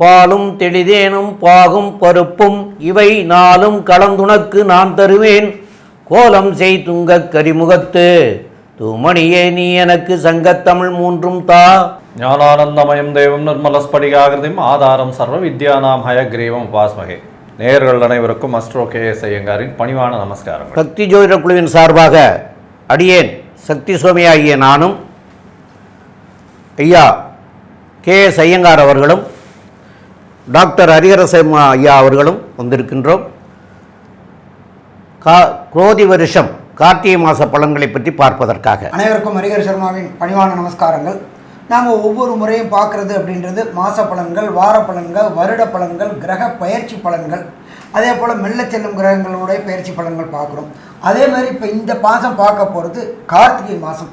பாலும் தெளிதேனும் பாகும் பருப்பும் இவை நாளும் கலந்துனக்கு நான் தருவேன். கோலம் செய் துங்கக் கரிமுகத்து தூமணியே நீ எனக்கு சங்கத்தமிழ் மூன்றும் தா. ஞானானந்தமயம் தெய்வம் நிர்மலஸ்படிகாகிருதிம் ஆதாரம் சர்வ வித்யானாம் ஹயக்ரீவம் உபாஸ்மகே. நேயர்கள் அனைவருக்கும் அஸ்ட்ரோ கே எஸ் ஐயங்காரின் பணிவான நமஸ்காரங்கள். சக்தி ஜோதிட குழுவின் சார்பாக அடியேன் சக்தி சுவாமி ஆகிய நானும் ஐயா கே எஸ் ஐயங்கார் அவர்களும் டாக்டர் ஹரிஹரசம் ஐயா அவர்களும் வந்திருக்கின்றோம். கா குரோதி வருஷம் கார்த்திகை மாத பலன்களை பற்றி பார்ப்பதற்காக. அனைவருக்கும் ஹரிஹர சர்மாவின் பணிவான நமஸ்காரங்கள். நாம் ஒவ்வொரு முறையும் பார்க்குறது அப்படின்றது மாத பலன்கள் வார பலன்கள் வருட பலன்கள் கிரக பயிற்சி பலன்கள். அதே போல் மெல்ல செல்லும் கிரகங்களுடைய பயிற்சி பலன்கள் பார்க்குறோம். அதே மாதிரி இப்போ இந்த மாதம் பார்க்க போகிறது கார்த்திகை மாதம்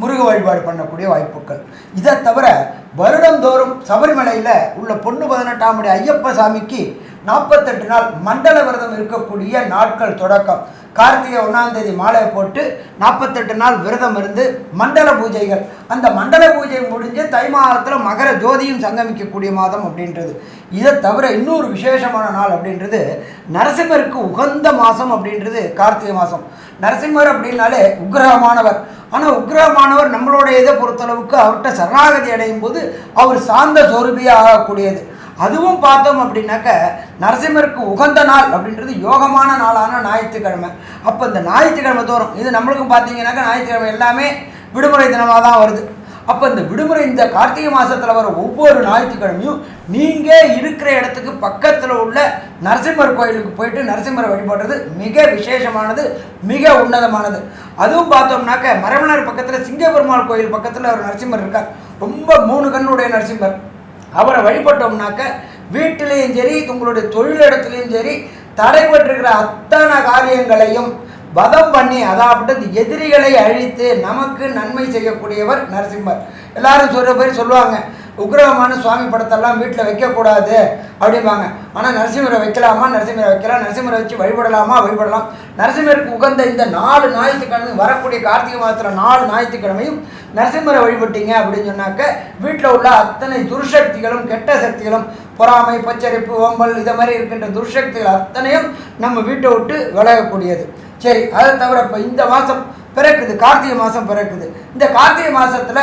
முருக வழிபாடு பண்ணக்கூடிய வாய்ப்புகள். இதை தவிர வருடந்தோறும் சபரிமலையில் உள்ள பொண்ணு பதினெட்டாம் படி ஐயப்ப சாமிக்கு நாற்பத்தெட்டு நாள் மண்டல விரதம் இருக்கக்கூடிய நாட்கள் தொடக்கம். கார்த்திகை ஒன்றாம் தேதி மாலையை போட்டு நாற்பத்தெட்டு நாள் விரதம் இருந்து மண்டல பூஜைகள். அந்த மண்டல பூஜை முடிஞ்சு தை மாதத்தில் மகர ஜோதியும் சங்கமிக்கக்கூடிய மாதம் அப்படின்றது. இதை தவிர இன்னொரு விசேஷமான நாள் அப்படின்றது நரசிம்மருக்கு உகந்த மாதம் அப்படின்றது கார்த்திகை மாதம் நரசிம்மர் அப்படின்னாலே உக்ரகமானவர். ஆனால் உக்ரகமானவர் நம்மளுடைய இதை பொறுத்தளவுக்கு அவர்கிட்ட சரணாகதி அடையும் போது அவர் சார்ந்த சொருபியாக ஆகக்கூடியது. அதுவும் பார்த்தோம் அப்படின்னாக்க நரசிம்மருக்கு உகந்த நாள் அப்படின்றது யோகமான நாளான ஞாயிற்றுக்கிழமை. அப்போ இந்த ஞாயிற்றுக்கிழமை தோறும் இது நம்மளுக்கும் பார்த்தீங்கன்னாக்கா ஞாயிற்றுக்கிழமை எல்லாமே விடுமுறை தினமாக தான் வருது. அப்போ இந்த விடுமுறை இந்த கார்த்திகை மாதத்தில் வர ஒவ்வொரு ஞாயிற்றுக்கிழமையும் நீங்கள் இருக்கிற இடத்துக்கு பக்கத்தில் உள்ள நரசிம்மர் கோயிலுக்கு போயிட்டு நரசிம்மரை வழிபடுறது மிக விசேஷமானது மிக உன்னதமானது. அதுவும் பார்த்தோம்னாக்க மரமனார் பக்கத்தில் சிங்கப்பெருமாள் கோயில் பக்கத்தில் ஒரு நரசிம்மர் இருக்கார். ரொம்ப மூணு கண்ணுடைய நரசிம்மர். அவரை வழிபட்டோம்னாக்க வீட்டிலையும் சரி உங்களுடைய தொழிலிடத்துலையும் சரி தடைபட்டிருக்கிற அத்தனை காரியங்களையும் வதம் பண்ணி அதாவது எதிரிகளை அழித்து நமக்கு நன்மை செய்யக்கூடியவர் நரசிம்மர். எல்லாரும் சொல்கிற பேர் சொல்லுவாங்க. உக்ரகமான சுவாமி படத்தெல்லாம் வீட்டில் வைக்கக்கூடாது அப்படிம்பாங்க. ஆனால் நரசிம்மரை வைக்கலாமா? நரசிம்மரை வைக்கலாம் நரசிம்மரை வச்சு வழிபடலாமா? வழிபடலாம். நரசிம்மருக்கு உகந்த இந்த நாலு ஞாயிற்றுக்கிழமை வரக்கூடிய கார்த்திகை மாதத்தில் நாலு ஞாயிற்றுக்கிழமையும் நரசிம்மரை வழிபட்டீங்க அப்படின்னு சொன்னாக்க வீட்டில் உள்ள அத்தனை துர்சக்திகளும் கெட்ட சக்திகளும் பொறாமை பச்சரிப்பு ஓம்பல் இதை மாதிரி இருக்கின்ற துர்சக்திகள் அத்தனையும் நம்ம வீட்டை விட்டு விலகக்கூடியது. சரி அதை தவிர இப்போ இந்த மாதம் பிறக்குது கார்த்திகை மாதம் பிறக்குது. இந்த கார்த்திகை மாதத்தில்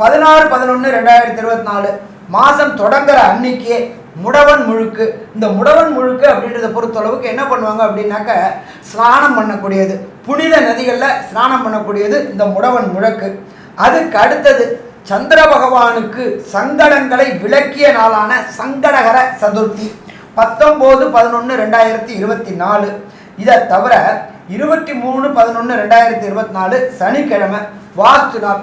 பதினாறு பதினொன்று ரெண்டாயிரத்தி இருபத்தி நாலு மாதம் தொடங்குற அன்னைக்கே முடவன் முழுக்கு. இந்த முடவன் முழுக்கு அப்படின்றத பொறுத்தளவுக்கு என்ன பண்ணுவாங்க அப்படின்னாக்க ஸ்நானம் பண்ணக்கூடியது. புனித நதிகளில் ஸ்நானம் பண்ணக்கூடியது இந்த முடவன் முழக்கு. அதுக்கு அடுத்தது சந்திர பகவானுக்கு சங்கடங்களை விளக்கிய நாளான சங்கடகர சதுர்த்தி. பத்தொம்போது பதினொன்று ரெண்டாயிரத்தி இருபத்தி நாலு. இதை தவிர இருபத்தி மூணு பதினொன்று ரெண்டாயிரத்தி இருபத்தி நாலு சனிக்கிழமை வாஸ்து நாள்.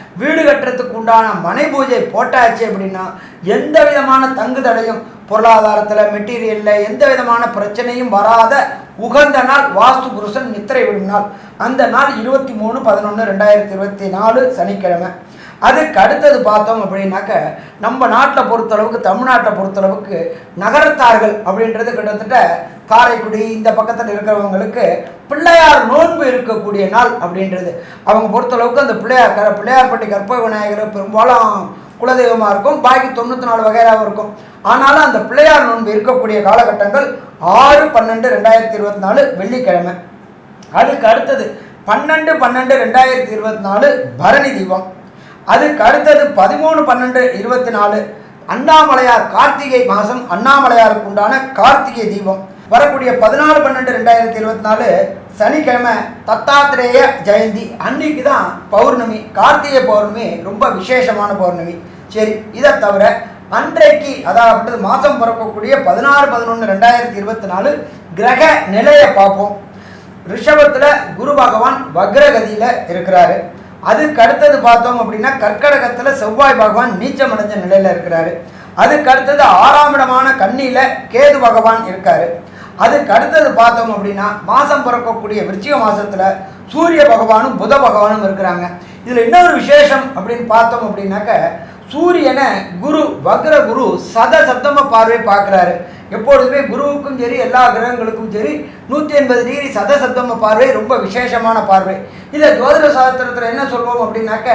வீடு கட்டுறதுக்கு உண்டான மனை பூஜை போட்டாச்சு அப்படின்னா எந்த விதமான தங்கு தடையும் பொருளாதாரத்தில் மெட்டீரியலில் எந்த விதமான பிரச்சனையும் வராத உகந்த நாள் வாஸ்து புருஷன் நித்திரை விடும் நாள் அந்த நாள் இருபத்தி மூணு பதினொன்று ரெண்டாயிரத்தி இருபத்தி நாலு சனிக்கிழமை. அதுக்கு அடுத்தது பார்த்தோம் அப்படின்னாக்க நம்ம நாட்டை பொறுத்தளவுக்கு தமிழ்நாட்டை பொறுத்தளவுக்கு நகரத்தார்கள் அப்படின்றது கிட்டத்தட்ட காரைக்குடி இந்த பக்கத்தில் இருக்கிறவங்களுக்கு பிள்ளையார் நோன்பு இருக்கக்கூடிய நாள் அப்படின்றது. அவங்க பொறுத்தளவுக்கு அந்த பிள்ளையார் க பிள்ளையார்பட்டி கற்பக விநாயகர் பெரும்பாலும் குலதெய்வமாக இருக்கும் பாக்கி தொண்ணூற்றி நாலு வகையாகவும் இருக்கும். ஆனாலும் அந்த பிள்ளையார் நோன்பு இருக்கக்கூடிய காலகட்டங்கள் ஆறு பன்னெண்டு ரெண்டாயிரத்தி இருபத்தி நாலு வெள்ளிக்கிழமை. அதுக்கு அடுத்தது பன்னெண்டு பன்னெண்டு ரெண்டாயிரத்தி இருபத்தி நாலு பரணி தீபம். அதுக்கு அடுத்தது பதிமூணு பன்னெண்டு இருபத்தி நாலு அண்ணாமலையார் கார்த்திகை மாதம் அண்ணாமலையாருக்கு உண்டான கார்த்திகை தீபம். வரக்கூடிய பதினாலு பன்னெண்டு ரெண்டாயிரத்தி இருபத்தி நாலு சனிக்கிழமை தத்தாத்திரேய ஜெயந்தி. அன்னைக்கு தான் பௌர்ணமி கார்த்திகை பௌர்ணமி ரொம்ப விசேஷமான பௌர்ணமி. சரி இதை தவிர அன்றைக்கு அதாவது மாதம் பிறக்கக்கூடிய பதினாறு பதினொன்று ரெண்டாயிரத்தி இருபத்தி நாலு கிரக நிலையை பார்ப்போம். ரிஷபத்தில் குரு பகவான் வக்ரகதியில் இருக்கிறாரு. அதுக்கு அடுத்தது பார்த்தோம் அப்படின்னா கற்கடகத்தில் செவ்வாய் பகவான் நீச்சம் அடைஞ்ச நிலையில் இருக்கிறாரு. அதுக்கு அடுத்தது ஆறாம் இடமான கண்ணியில் கேது பகவான் இருக்காரு. அதுக்கு அடுத்தது பார்த்தோம் அப்படின்னா மாதம் பிறக்கக்கூடிய விருச்சிக மாதத்தில் சூரிய பகவானும் புத பகவானும் இருக்கிறாங்க. இதில் இன்னொரு விசேஷம் அப்படின்னு பார்த்தோம் அப்படின்னாக்க சூரியனை குரு வக்ர குரு சத சப்தம பார்வை பார்க்குறாரு. எப்பொழுதுமே குருவுக்கும் சரி எல்லா கிரகங்களுக்கும் சரி நூற்றி எண்பது டிகிரி சதசப்தம பார்வை ரொம்ப விசேஷமான பார்வை. இதை ஜோதிட சாஸ்திரத்தில் என்ன சொல்வோம் அப்படின்னாக்க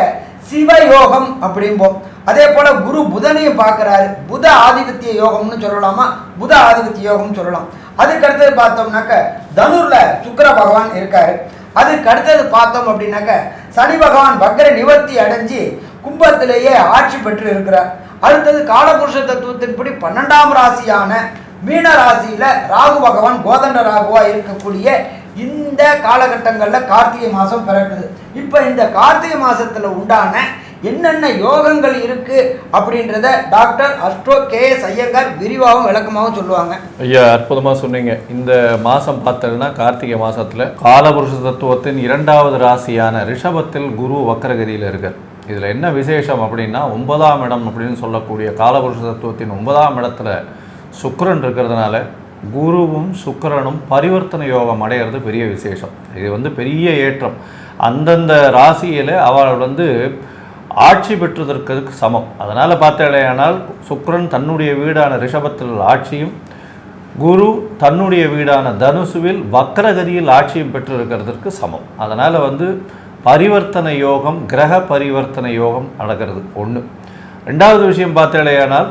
சிவயோகம் அப்படிம்போம். அதே போல் குரு புதனையும் பார்க்குறாரு. புத ஆதிபத்திய யோகம்னு சொல்லலாமா? புத ஆதிபத்திய யோகம்னு சொல்லலாம். அதுக்கு அடுத்தது பார்த்தோம்னாக்க தனுரில் சுக்கர பகவான் இருக்காரு. அதுக்கு அடுத்தது பார்த்தோம் அப்படின்னாக்க சனி பகவான் வக்கர நிவர்த்தி அடைஞ்சு கும்பத்திலேயே ஆட்சி பெற்று இருக்கிறார். அடுத்தது காலபுருஷ தத்துவத்தின்படி பன்னெண்டாம் ராசியான மீன ராசியில ராகு பகவான் கோதண்ட ராகுவா இருக்கக்கூடிய இந்த காலகட்டங்களில் கார்த்திகை மாதம் பிறக்குது. இப்போ இந்த கார்த்திகை மாதத்தில் உண்டான என்னென்ன யோகங்கள் இருக்கு அப்படின்றத doctor astro K S Iyengar விரிவாகவும் விளக்கமாகவும் சொல்லுவாங்க. ஐயா அற்புதமாக சொன்னீங்க. இந்த மாதம் பார்த்தீங்கன்னா கார்த்திகை மாதத்தில் காலபுருஷ தத்துவத்தின் இரண்டாவது ராசியான ரிஷபத்தில் குரு வக்கரகிரியில் இருக்கார். இதில் என்ன விசேஷம் அப்படின்னா ஒன்பதாம் இடம் அப்படின்னு சொல்லக்கூடிய காலபுருஷ தத்துவத்தின் ஒன்பதாம் இடத்துல சுக்கரன் இருக்கிறதுனால குருவும் சுக்கரனும் பரிவர்த்தனை யோகம் அடையிறது பெரிய விசேஷம். இது வந்து பெரிய ஏற்றம். அந்தந்த ராசியில் அவள் வந்து ஆட்சி பெற்றதற்கு சமம். அதனால் பார்த்தாலேயானால் சுக்கரன் தன்னுடைய வீடான ரிஷபத்தில் ஆட்சியும் குரு தன்னுடைய வீடான தனுசுவில் வக்கரகதியில் ஆட்சியும் பெற்றிருக்கிறதுக்கு சமம். அதனால் வந்து பரிவர்த்தனை யோகம் கிரக பரிவர்த்தனை யோகம் நடக்கிறது. ஒன்று ரெண்டாவது விஷயம் பார்த்தாலேயானால்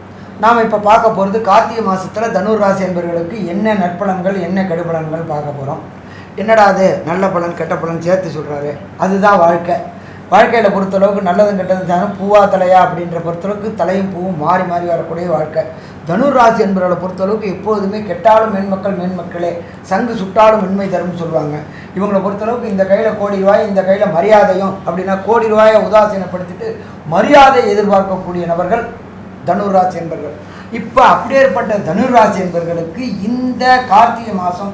நாம் இப்போ பார்க்க போகிறது கார்த்திகை மாதத்தில் ராசி என்பவர்களுக்கு என்ன நற்பலன்கள் என்ன கெடுபலன்கள் பார்க்க போகிறோம் என்னடா அது? நல்ல பலன் கெட்ட பலன் சேர்த்து சொல்கிறாரு அதுதான் வாழ்க்கை. வாழ்க்கையில் பொறுத்தளவுக்கு நல்லதும் கெட்டதும் தானும் பூவா தலையா அப்படின்ற பொறுத்தளவுக்கு தலையும் பூவும் மாறி மாறி வரக்கூடிய வாழ்க்கை. தனுர் ராசி என்பவர்களை பொறுத்தளவுக்கு எப்போதுமே கெட்டாலும் மேன்மக்கள் மேன்மக்களே சங்கு சுட்டாலும் மென்மை தரும்னு சொல்லுவாங்க. இவங்களை பொறுத்தளவுக்கு இந்த கையில் கோடி ரூபாய் இந்த கையில் மரியாதையும் அப்படின்னா கோடி ரூபாயை உதாசீனப்படுத்திட்டு மரியாதை எதிர்பார்க்கக்கூடிய நபர்கள் தனுராசி என்பர்கள். இப்போ அப்படியேற்பட்ட தனுராசி என்பர்களுக்கு இந்த கார்த்திகை மாதம்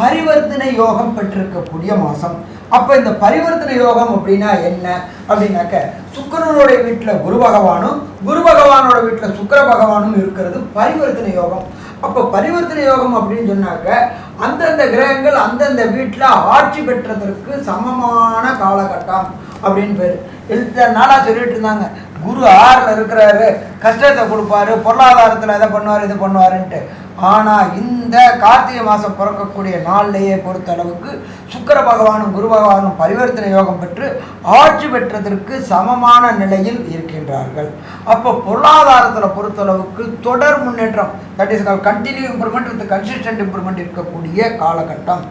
பரிவர்த்தனை யோகம் பெற்றிருக்கக்கூடிய மாதம் அப்போ இந்த பரிவர்த்தனை யோகம் அப்படின்னா என்ன? அப்படின்னாக்க சுக்கரனுடைய வீட்டில் குரு பகவானும் குரு பகவானோட வீட்டில் சுக்கிர பகவானும் இருக்கிறது பரிவர்த்தனை யோகம். அப்போ பரிவர்த்தனை யோகம் அப்படின்னு சொன்னாக்க அந்தந்த கிரகங்கள் அந்தந்த வீட்டில் ஆட்சி பெற்றதற்கு சமமான காலகட்டம். அப்படின்னு பேர் எல்லா நாளாக சொல்லிட்டு இருந்தாங்க. குரு ஆறில் இருக்கிறாரு. கஷ்டத்தை கொடுப்பாரு. பொருளாதாரத்தில் இதை பண்ணுவார் இது பண்ணுவாருன்ட்டு. ஆனால் இந்த கார்த்திகை மாதம் பிறக்கக்கூடிய நாள்லையே பொறுத்த அளவுக்கு சுக்கர பகவானும் குரு பகவானும் பரிவர்த்தனை யோகம் பெற்று ஆட்சி பெற்றதற்கு சமமான நிலையில் இருக்கின்றார்கள். அப்போ பொருளாதாரத்தில் பொறுத்தளவுக்கு தொடர் முன்னேற்றம் that is call continue improvement with consistent improvement இருக்கக்கூடிய காலகட்டம்.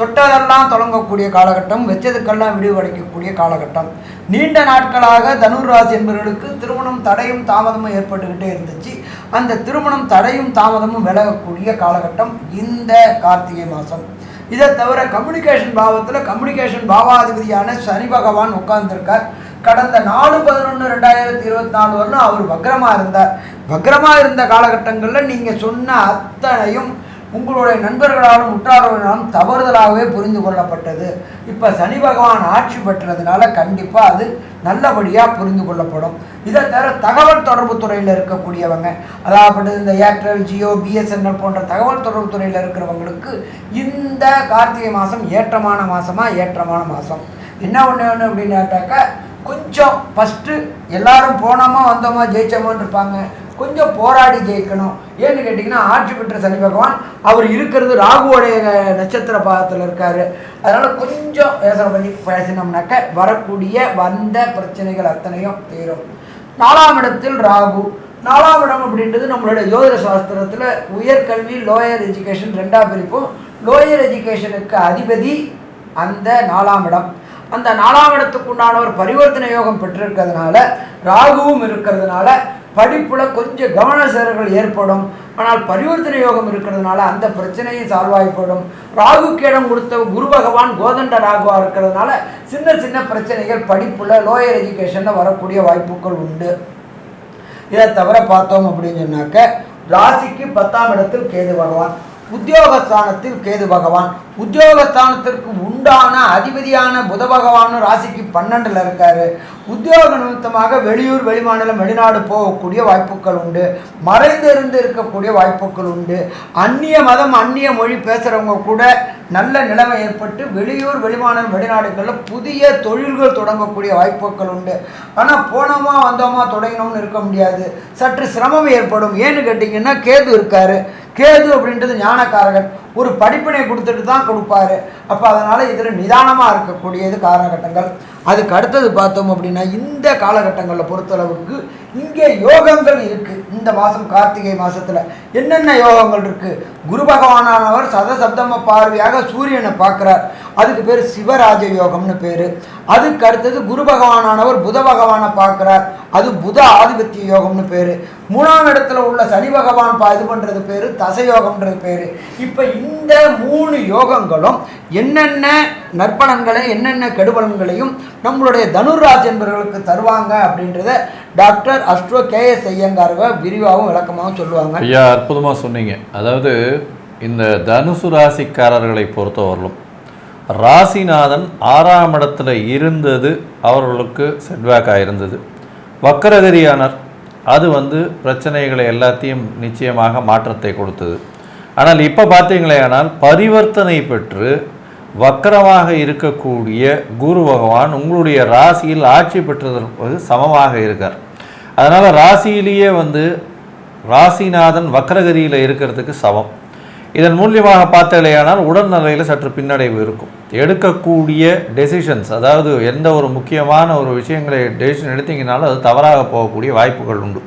தொட்டதெல்லாம் தொடங்கக்கூடிய காலகட்டம் வெச்சதுக்கெல்லாம் விடிவு காலகட்டம். நீண்ட நாட்களாக தனுர் ராசி என்பவர்களுக்கு திருமணம் தடையும் தாமதமும் ஏற்பட்டுக்கிட்டே இருந்துச்சு. அந்த திருமணம் தடையும் தாமதமும் விலகக்கூடிய காலகட்டம் இந்த கார்த்திகை மாதம். இதை தவிர கம்யூனிகேஷன் பாவத்தில் கம்யூனிகேஷன் பாவாதிபதியான சனி பகவான் உட்கார்ந்துருக்கார். கடந்த நாலு பதினொன்று ரெண்டாயிரத்தி இருபத்தி நாலு வரலும் அவர் வக்ரமாக இருந்தார். வக்ரமாக இருந்த காலகட்டங்களில் நீங்கள் சொன்ன அத்தனையும் உங்களுடைய நண்பர்களாலும் உற்றார்களாலும் தவறுதலாகவே புரிந்து கொள்ளப்பட்டது. இப்போ சனி பகவான் ஆட்சி பெற்றதுனால கண்டிப்பாக அது நல்லபடியாக புரிந்து கொள்ளப்படும். இதை தவிர தகவல் தொடர்பு துறையில் இருக்கக்கூடியவங்க அதாவது இந்த ஏர்டெல் ஜியோ பிஎஸ்என்எல் போன்ற தகவல் தொடர்பு துறையில் இருக்கிறவங்களுக்கு இந்த கார்த்திகை மாதம் ஏற்றமான மாதமாக ஏற்றமான மாதம் என்ன ஒன்று ஒன்று அப்படின்னு கேட்டாக்கா கொஞ்சம் ஃபஸ்ட்டு எல்லாரும் போனோமா வந்தோமா ஜெயிச்சோமான்னு இருப்பாங்க. கொஞ்சம் போராடி ஜெயிக்கணும். ஏன்னு கேட்டிங்கன்னா ஆட்சி பெற்ற சனி பகவான் அவர் இருக்கிறது ராகுவோடைய நட்சத்திர பாதத்தில் இருக்கார். அதனால் கொஞ்சம் யோசனை பண்ணி பேசினோம்னாக்க வரக்கூடிய வந்த பிரச்சனைகள் அத்தனையும் தீரும். நாலாம் இடத்தில் ராகு. நாலாம் இடம் அப்படின்றது நம்மளுடைய ஜோதிட சாஸ்திரத்தில் உயர்கல்வி லோயர் எஜுகேஷன் ரெண்டாக பிரிப்போம் லோயர் எஜுகேஷனுக்கு அதிபதி அந்த நாலாம் இடம். அந்த நாலாம் இடத்துக்கு ஒரு பரிவர்த்தனை யோகம் பெற்றிருக்கிறதுனால ராகுவும் இருக்கிறதுனால படிப்பில் கொஞ்சம் கவன சிதறல்கள் ஏற்படும். ஆனால் பரிவர்த்தனை யோகம் இருக்கிறதுனால அந்த பிரச்சனையும் சால்வ் ராகுக்கேடம் ராகுக்கு இடம் கொடுத்த குரு பகவான் கோதண்ட ராகுவாக இருக்கிறதுனால சின்ன சின்ன பிரச்சனைகள் படிப்பில் லோயர் எஜுகேஷனில் வரக்கூடிய வாய்ப்புகள் உண்டு. இதை தவிர பார்த்தோம் அப்படின்னு சொன்னாக்க ராசிக்கு பத்தாம் இடத்தில் கேது பகவான். உத்தியோகஸ்தானத்தில் கேது பகவான். உத்தியோகஸ்தானத்திற்கு உண்டான அதிபதியான புத பகவானும் ராசிக்கு பன்னெண்டில் இருக்காரு. உத்தியோக நிமித்தமாக வெளியூர் வெளிமாநிலம் வெளிநாடு போகக்கூடிய வாய்ப்புகள் உண்டு. மறைந்திருந்து இருக்கக்கூடிய வாய்ப்புகள் உண்டு. அந்நிய மதம் அந்நிய மொழி பேசுகிறவங்க கூட நல்ல நிலைமை ஏற்பட்டு வெளியூர் வெளிமாநிலம் வெளிநாடுகளில் புதிய தொழில்கள் தொடங்கக்கூடிய வாய்ப்புகள் உண்டு. ஆனால் போனோமா வந்தோமா தொடங்கினோம்னு இருக்க முடியாது. சற்று சிரமம் ஏற்படும். ஏன்னு கேட்டிங்கன்னா கேது இருக்காரு. கேது அப்படின்றது ஞானக்காரகன். ஒரு படிப்பினை கொடுத்துட்டு தான் கொடுப்பாரு. அப்போ அதனால் இதில் நிதானமாக இருக்கக்கூடியது காலகட்டங்கள். அதுக்கு அடுத்தது பார்த்தோம் அப்படின்னா இந்த காலகட்டங்களில் பொறுத்தளவுக்கு இங்கே யோகங்கள் இருக்குது இந்த மாதம் கார்த்திகை மாதத்தில் என்னென்ன யோகங்கள் இருக்குது குரு பகவானானவர் சதசப்தம பார்வையாக சூரியனை பார்க்குறார். அதுக்கு பேர் சிவராஜ யோகம்னு பேர். அதுக்கு அடுத்தது குரு பகவானானவர் புத பகவானை பார்க்குறார். அது புத ஆதிபத்திய யோகம்னு பேர். மூணாம் இடத்துல உள்ள சனி பகவான் பா இது பண்ணுறது பேர் தசயோகம்ன்றது பேர். இப்போ இந்த மூணு யோகங்களும் என்னென்ன நற்பலன்களை என்னென்ன கெடுபலன்களையும் நம்மளுடைய தனுராஜ் என்பவர்களுக்கு தருவாங்க அப்படின்றத டாக்டர் அஸ்ட்ரோ கே எஸ் ஐயங்காரவ விரிவாகவும் விளக்கமாகவும் சொல்லுவாங்க. ஐயா அற்புதமாக சொன்னீங்க. அதாவது இந்த தனுசு ராசிக்காரர்களை பொறுத்தவரையிலும் ராசிநாதன் ஆறாம் இடத்துல இருந்தது அவர்களுக்கு செட்பேக்காக இருந்தது வக்கரகரியானர் அது வந்து பிரச்சனைகளை எல்லாத்தையும் நிச்சயமாக மாற்றத்தை கொடுத்தது. ஆனால் இப்போ பார்த்தீங்களேயானால் பரிவர்த்தனை பெற்று வக்கரமாக இருக்கக்கூடிய குரு பகவான் உங்களுடைய ராசியில் ஆட்சி பெற்றதற்கு சமமாக இருக்கார். அதனால் ராசியிலேயே வந்து ராசிநாதன் வக்கரகதியில் இருக்கிறதுக்கு சமம். இதன் மூலியமாக பார்த்தாலேயானால் உடல்நிலையில் சற்று பின்னடைவு இருக்கும். எடுக்கக்கூடிய டெசிஷன்ஸ் அதாவது எந்த ஒரு முக்கியமான ஒரு விஷயங்களை டெசிஷன் எடுத்தீங்கனாலும் அது தவறாக போகக்கூடிய வாய்ப்புகள் உண்டு.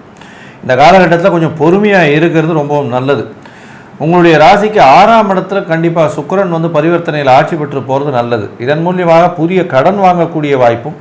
இந்த காலகட்டத்தில் கொஞ்சம் பொறுமையாக இருக்கிறது ரொம்பவும் நல்லது. உங்களுடைய ராசிக்கு ஆறாம் இடத்துல கண்டிப்பாக சுக்கிரன் வந்து பரிவர்த்தனையில் ஆட்சி பெற்று போகிறது நல்லது. இதன் மூலியமாக புதிய கடன் வாங்கக்கூடிய வாய்ப்பும்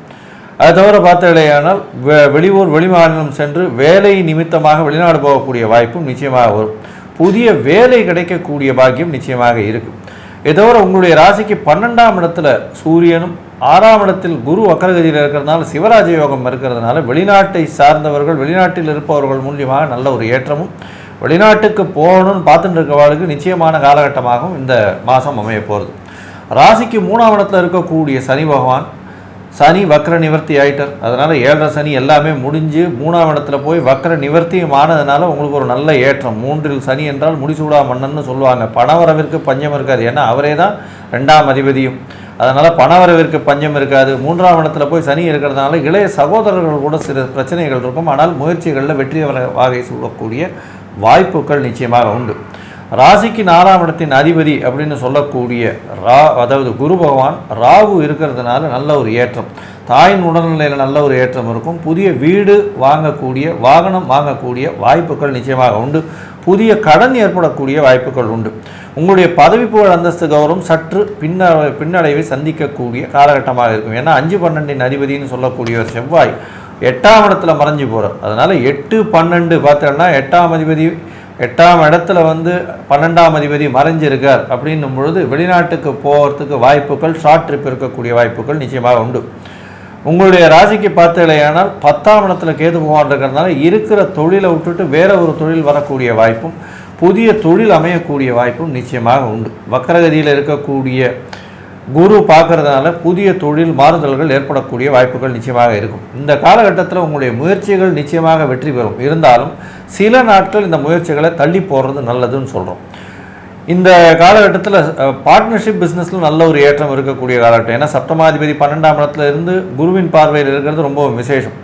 அது தவிர பார்த்தாலேயானால் வெ வெளியூர் வெளிமாநிலம் சென்று வேலை நிமித்தமாக வெளிநாடு போகக்கூடிய வாய்ப்பும் நிச்சயமாக வரும். புதிய வேலை கிடைக்கக்கூடிய பாக்கியம் நிச்சயமாக இருக்கும் இதை தவிர உங்களுடைய ராசிக்கு பன்னெண்டாம் இடத்துல சூரியனும் ஆறாம் இடத்தில் குரு வக்கரகதியில் இருக்கிறதுனால சிவராஜ யோகம் இருக்கிறதுனால வெளிநாட்டை சார்ந்தவர்கள் வெளிநாட்டில் இருப்பவர்கள் மூலியமாக நல்ல ஒரு ஏற்றமும் வெளிநாட்டுக்கு போகணும்னு பார்த்துட்டு இருக்கவாளுக்கு நிச்சயமான காலகட்டமாகவும் இந்த மாதம் அமைய போகிறது. ராசிக்கு மூணாம் இடத்துல இருக்கக்கூடிய சனி பகவான் சனி வக்ர நிவர்த்தி ஆயிட்டார். அதனால் ஏழரை சனி எல்லாமே முடிஞ்சு மூணாம் இடத்துல போய் வக்ர நிவர்த்தியும் ஆனதுனால உங்களுக்கு ஒரு நல்ல ஏற்றம். மூன்றில் சனி என்றால் முடிசூடா மன்னன்னு சொல்லுவாங்க. பணவரவிற்கு பஞ்சம் இருக்காது. ஏன்னா அவரே தான் ரெண்டாம் அதிபதியும். அதனால் பணவரவிற்கு பஞ்சம் இருக்காது. மூன்றாம் இடத்துல போய் சனி இருக்கிறதுனால இளைய சகோதரர்கள் கூட சில பிரச்சனைகள் இருக்கும். ஆனால் முயற்சிகளில் வெற்றி வர வாகை சொல்லக்கூடிய வாய்ப்புகள் நிச்சயமாக உண்டு. ராசிக்கு நாலாம் இடத்தின் அதிபதி அப்படின்னு சொல்லக்கூடிய ரா அதாவது குரு பகவான் ராகு இருக்கிறதுனால நல்ல ஒரு ஏற்றம். தாயின் உடல்நிலையில் நல்ல ஒரு ஏற்றம் இருக்கும். புதிய வீடு வாங்கக்கூடிய வாகனம் வாங்கக்கூடிய வாய்ப்புகள் நிச்சயமாக உண்டு. புதிய கடன் ஏற்படக்கூடிய வாய்ப்புகள் உண்டு. உங்களுடைய பதவி புகழ் அந்தஸ்து கௌரவம் சற்று பின்ன பின்னடைவை சந்திக்கக்கூடிய காலகட்டமாக இருக்கும். ஏன்னா அஞ்சு பன்னெண்டின் அதிபதினு சொல்லக்கூடிய ஒரு செவ்வாய் எட்டாம் இடத்துல மறைஞ்சு போகிறார் அதனால் எட்டு பன்னெண்டு பார்த்தோன்னா எட்டாம் அதிபதி எட்டாம் இடத்துல வந்து பன்னெண்டாம் அதிபதி மறைஞ்சிருக்கார். அப்படின்னும் பொழுது வெளிநாட்டுக்கு போகிறதுக்கு வாய்ப்புகள் ஷார்ட் ட்ரிப் இருக்கக்கூடிய வாய்ப்புகள் நிச்சயமாக உண்டு. உங்களுடைய ராசிக்கு பார்த்தலையானால் பத்தாம் இடத்துல கேது பகவான் இருக்கிறதுனால இருக்கிற தொழிலை விட்டுட்டு வேற ஒரு தொழில் வரக்கூடிய வாய்ப்பும் புதிய தொழில் அமையக்கூடிய வாய்ப்பும் நிச்சயமாக உண்டு. வக்கரகதியில் இருக்கக்கூடிய குரு பார்க்கறதுனால புதிய தொழில் மாறுதல்கள் ஏற்படக்கூடிய வாய்ப்புகள் நிச்சயமாக இருக்கும். இந்த காலகட்டத்தில் உங்களுடைய முயற்சிகள் நிச்சயமாக வெற்றி பெறும். இருந்தாலும் சில நாட்கள் இந்த முயற்சிகளை தள்ளி போடுறது நல்லதுன்னு சொல்கிறோம் இந்த காலகட்டத்தில் பார்ட்னர்ஷிப் பிஸ்னஸில் நல்ல ஒரு ஏற்றம் இருக்கக்கூடிய காலகட்டம். ஏன்னா சப்தமாதிபதி பன்னெண்டாம் இடத்துல இருந்து குருவின் பார்வையில் இருக்கிறது ரொம்ப விசேஷம்.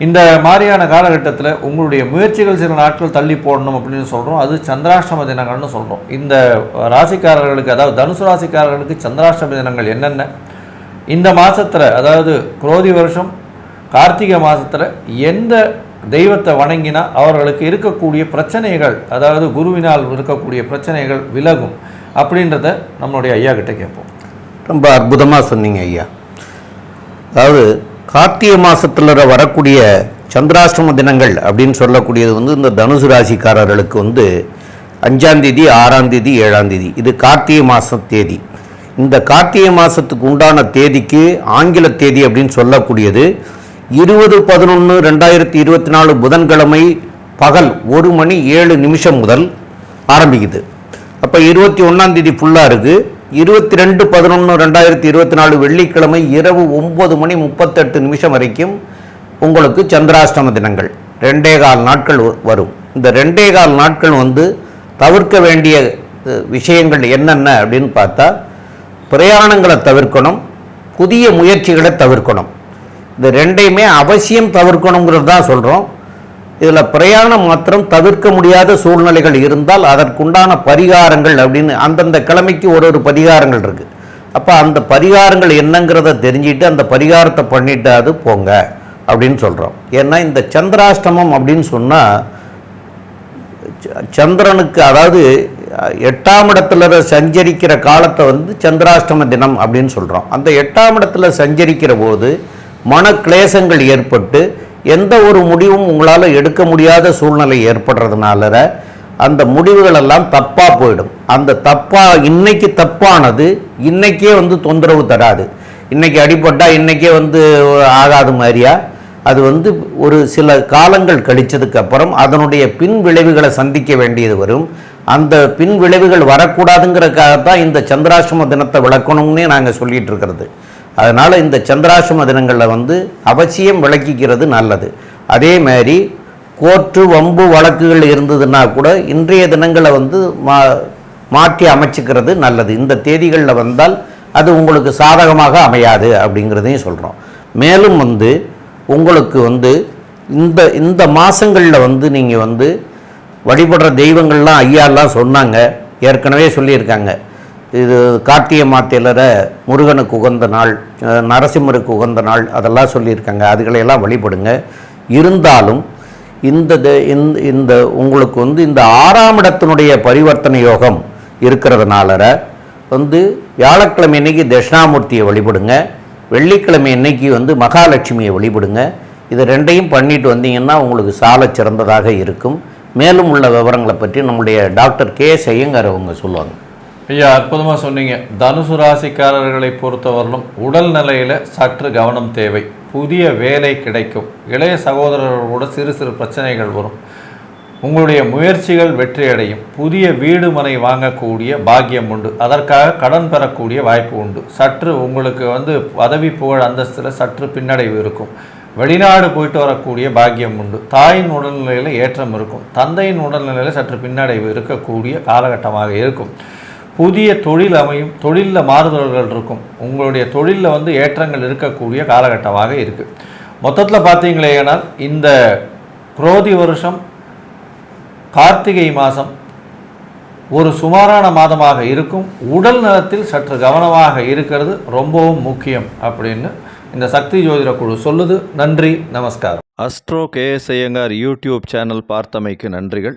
இந்த மாதிரியான காலகட்டத்தில் உங்களுடைய முயற்சிகள் சில நாட்கள் தள்ளி போடணும் அப்படின்னு சொல்கிறோம் அது சந்திராஷ்டம தினங்கள்னு சொல்கிறோம் இந்த ராசிக்காரர்களுக்கு அதாவது தனுசு ராசிக்காரர்களுக்கு சந்திராஷ்டம தினங்கள் என்னென்ன? இந்த மாதத்தில் அதாவது குரோதி வருஷம் கார்த்திகை மாதத்தில் எந்த தெய்வத்தை வணங்கினா அவர்களுக்கு இருக்கக்கூடிய பிரச்சனைகள் அதாவது குருவினால் இருக்கக்கூடிய பிரச்சனைகள் விலகும் அப்படின்றத நம்மளுடைய ஐயா கிட்ட கேட்போம். ரொம்ப அற்புதமாக சொன்னீங்க ஐயா. அதாவது கார்த்திகை மாதத்தில் வரக்கூடிய சந்திராஷ்டம தினங்கள் அப்படின்னு சொல்லக்கூடியது வந்து இந்த தனுசு ராசிக்காரர்களுக்கு வந்து அஞ்சாம் தேதி ஆறாம் தேதி ஏழாம் தேதி. இது கார்த்திகை மாத தேதி. இந்த கார்த்திகை மாதத்துக்கு உண்டான தேதிக்கு ஆங்கில தேதி அப்படின்னு சொல்லக்கூடியது. இருபது பதினொன்று ரெண்டாயிரத்தி இருபத்தி நாலு புதன்கிழமை பகல் ஒரு மணி ஏழு நிமிஷம் முதல் ஆரம்பிக்குது. அப்போ இருபத்தி ஒன்றாம் தேதி ஃபுல்லாக இருக்குது இருபத்தி ரெண்டு பதினொன்று ரெண்டாயிரத்தி இருபத்தி நாலு வெள்ளிக்கிழமை இரவு ஒம்பது மணி முப்பத்தெட்டு நிமிஷம் வரைக்கும் உங்களுக்கு சந்திராஷ்டம தினங்கள். ரெண்டே கால் நாட்கள் வரும். இந்த ரெண்டே கால் நாட்கள் வந்து தவிர்க்க வேண்டிய விஷயங்கள் என்னென்ன அப்படின்னு பார்த்தா பிரயாணங்களை தவிர்க்கணும் புதிய முயற்சிகளை தவிர்க்கணும். இந்த ரெண்டையுமே அவசியம் தவிர்க்கணுங்கிறது தான் சொல்கிறோம் இதில் பிரயாணம் மாத்திரம் தவிர்க்க முடியாத சூழ்நிலைகள் இருந்தால் அதற்குண்டான பரிகாரங்கள் அப்படின்னு அந்தந்த கிழமைக்கு ஒரு ஒரு பரிகாரங்கள் இருக்குது அப்போ அந்த பரிகாரங்கள் என்னங்கிறத தெரிஞ்சுட்டு அந்த பரிகாரத்தை பண்ணிட்டு அது போங்க அப்படின்னு சொல்கிறோம் ஏன்னா இந்த சந்திராஷ்டமம் அப்படின்னு சொன்னால் ச- சந்திரனுக்கு அதாவது எட்டாம் இடத்துல சஞ்சரிக்கிற காலத்தை வந்து சந்திராஷ்டம தினம் அப்படின்னு சொல்கிறோம் அந்த எட்டாம் இடத்துல சஞ்சரிக்கிற போது மன கிளேசங்கள் ஏற்பட்டு எந்த ஒரு முடிவும் உங்களால் எடுக்க முடியாத சூழ்நிலை ஏற்படுறதுனால அந்த முடிவுகளெல்லாம் தப்பாக போயிடும். அந்த தப்பாக இன்னைக்கு தப்பானது இன்னைக்கே வந்து தொந்தரவு தராது. இன்னைக்கு அடிப்பட்டால் இன்னைக்கே வந்து ஆகாது மாதிரியா? அது வந்து ஒரு சில காலங்கள் கழித்ததுக்கு அப்புறம் அதனுடைய பின் விளைவுகளை சந்திக்க வேண்டியது வரும். அந்த பின் விளைவுகள் வரக்கூடாதுங்கிறதுக்காகத்தான் இந்த சந்திராசிரம தினத்தை விளக்கணும்னே நாங்கள் சொல்லிகிட்டு இருக்கிறது. அதனால் இந்த சந்திராசிரம தினங்களில் வந்து அவசியம் விளக்கிக்கிறது நல்லது. அதே மாதிரி கோர்ட்டு வம்பு வழக்குகள் இருந்ததுன்னா கூட இன்றைய தினங்களை வந்து மா மாற்றி அமைச்சிக்கிறது நல்லது. இந்த தேதிகளில் வந்தால் அது உங்களுக்கு சாதகமாக அமையாது அப்படிங்கிறதையும் சொல்கிறோம் மேலும் வந்து உங்களுக்கு வந்து இந்த இந்த மாதங்களில் வந்து நீங்கள் வந்து வழிபடுற தெய்வங்கள்லாம் ஐயாலாம் சொன்னாங்க. ஏற்கனவே சொல்லியிருக்காங்க. இது கார்த்திகை மாத்தையிலர முருகனுக்கு உகந்த நாள் நரசிம்மருக்கு உகந்த நாள் அதெல்லாம் சொல்லியிருக்காங்க. அதுகளையெல்லாம் வழிபடுங்க. இருந்தாலும் இந்த த- இந்த- இந்த உங்களுக்கு வந்து இந்த ஆறாம் இடத்தினுடைய பரிவர்த்தனை யோகம் இருக்கிறதுனால வந்து வியாழக்கிழமை இன்னைக்கு தட்சிணாமூர்த்தியை வழிபடுங்க. வெள்ளிக்கிழமை இன்னைக்கு வந்து மகாலட்சுமியை வழிபடுங்க. இது ரெண்டையும் பண்ணிட்டு வந்தீங்கன்னா உங்களுக்கு சால சிறந்ததாக இருக்கும். மேலும் உள்ள விவரங்களை பற்றி நம்முடைய டாக்டர் கே. ஐயங்கார் அவங்க சொல்லுவாங்க. ஐயா அற்புதமாக சொன்னீங்க. தனுசு ராசிக்காரர்களை பொறுத்தவரையிலும் உடல் நிலையில் சற்று கவனம் தேவை. புதிய வேலை கிடைக்கும். இளைய சகோதரர்களோட சிறு சிறு பிரச்சனைகள் வரும். உங்களுடைய முயற்சிகள் வெற்றியடையும். புதிய வீடு மனை வாங்கக்கூடிய பாக்கியம் உண்டு. அதற்காக கடன் பெறக்கூடிய வாய்ப்பு உண்டு. சற்று உங்களுக்கு வந்து பதவி புகழ் அந்தஸ்தில் சற்று பின்னடைவு இருக்கும். வெளிநாடு போயிட்டு வரக்கூடிய பாக்கியம் உண்டு. தாயின் உடல்நிலையில் ஏற்றம் இருக்கும். தந்தையின் உடல்நிலையில் சற்று பின்னடைவு இருக்கக்கூடிய காலகட்டமாக இருக்கும். புதிய தொழில் அமையும் தொழிலில் மாறுதல்கள் இருக்கும். உங்களுடைய தொழிலில் வந்து ஏற்றங்கள் இருக்கக்கூடிய காலகட்டமாக இருக்குது மொத்தத்தில் பார்த்தீங்களேனால் இந்த குரோதி வருஷம் கார்த்திகை மாதம் ஒரு சுமாரான மாதமாக இருக்கும். உடல் நலத்தில் சற்று கவனமாக இருக்கிறது ரொம்பவும் முக்கியம் அப்படின்னு இந்த சக்தி ஜோதிட குழு சொல்லுது. நன்றி நமஸ்காரம். Astro KS Iyengar YouTube channel பார்த்தமைக்கு நன்றிகள்.